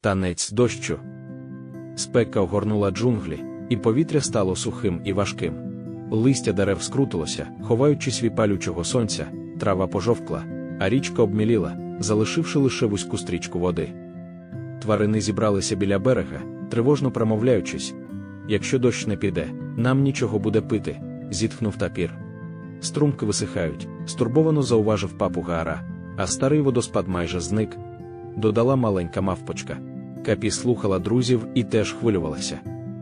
Танець дощу. Спека огорнула джунглі, і повітря стало сухим і важким. Листя дерев скрутилося, ховаючись від палючого сонця, трава пожовкла, а річка обміліла, залишивши лише вузьку стрічку води. Тварини зібралися біля берега, тривожно промовляючись. Якщо дощ не піде, нам нічого буде пити, зітхнув тапір. Струмки висихають, стурбовано зауважив папуга Ара, а старий водоспад майже зник. Додала маленька мавпочка. Капі слухала друзів і теж хвилювалася.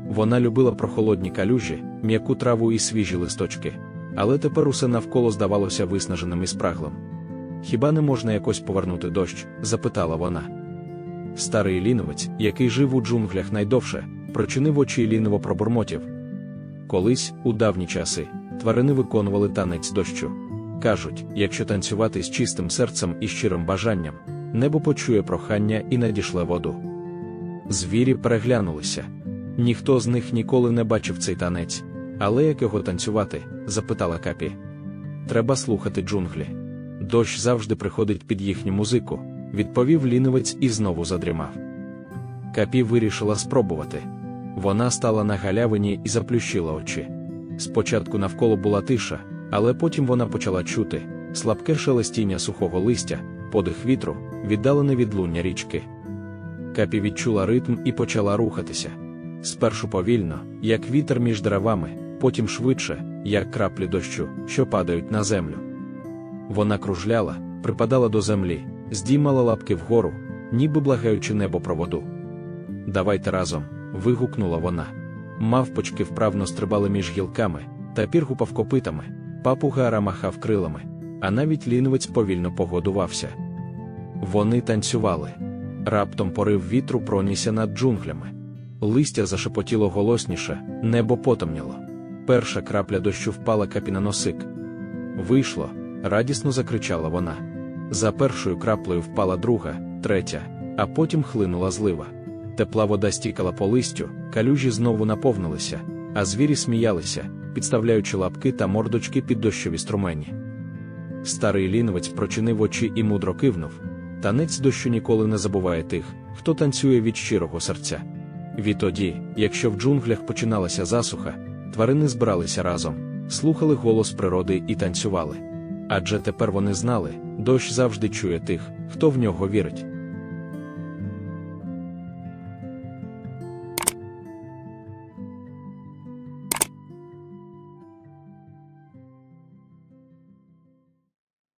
Вона любила прохолодні калюжі, м'яку траву і свіжі листочки, але тепер усе навколо здавалося виснаженим і спраглим. Хіба не можна якось повернути дощ? запитала вона. Старий ліновець, який жив у джунглях найдовше, прочинив очі ліново пробурмотів. Колись, у давні часи, тварини виконували танець дощу. Кажуть, якщо танцювати з чистим серцем і щирим бажанням, небо почує прохання і надішле воду. Звірі переглянулися. Ніхто з них ніколи не бачив цей танець. Але як його танцювати? запитала Капі. Треба слухати джунглі. Дощ завжди приходить під їхню музику, відповів лінивець і знову задрімав. Капі вирішила спробувати. Вона стала на галявині і заплющила очі. Спочатку навколо була тиша, але потім вона почала чути слабке шелестіння сухого листя, подих вітру, віддалене відлуння річки. Капі відчула ритм і почала рухатися. Спершу повільно, як вітер між деревами, потім швидше, як краплі дощу, що падають на землю. Вона кружляла, припадала до землі, здіймала лапки вгору, ніби благаючи небо про воду. Давайте разом. вигукнула вона. Мавпочки вправно стрибали між гілками, тапір гупав копитами, папугара махав крилами, а навіть лінивець повільно погодувався. Вони танцювали. Раптом порив вітру пронісся над джунглями. Листя зашепотіло голосніше, небо потемніло. Перша крапля дощу впала капі на носик. Вийшло, радісно закричала вона. За першою краплею впала друга, третя, а потім хлинула злива. Тепла вода стікала по листю, калюжі знову наповнилися, а звірі сміялися, підставляючи лапки та мордочки під дощові струмені. Старий ліновець прочинив очі і мудро кивнув. Танець дощу ніколи не забуває тих, хто танцює від щирого серця. Відтоді, якщо в джунглях починалася засуха, тварини збиралися разом, слухали голос природи і танцювали. Адже тепер вони знали, дощ завжди чує тих, хто в нього вірить.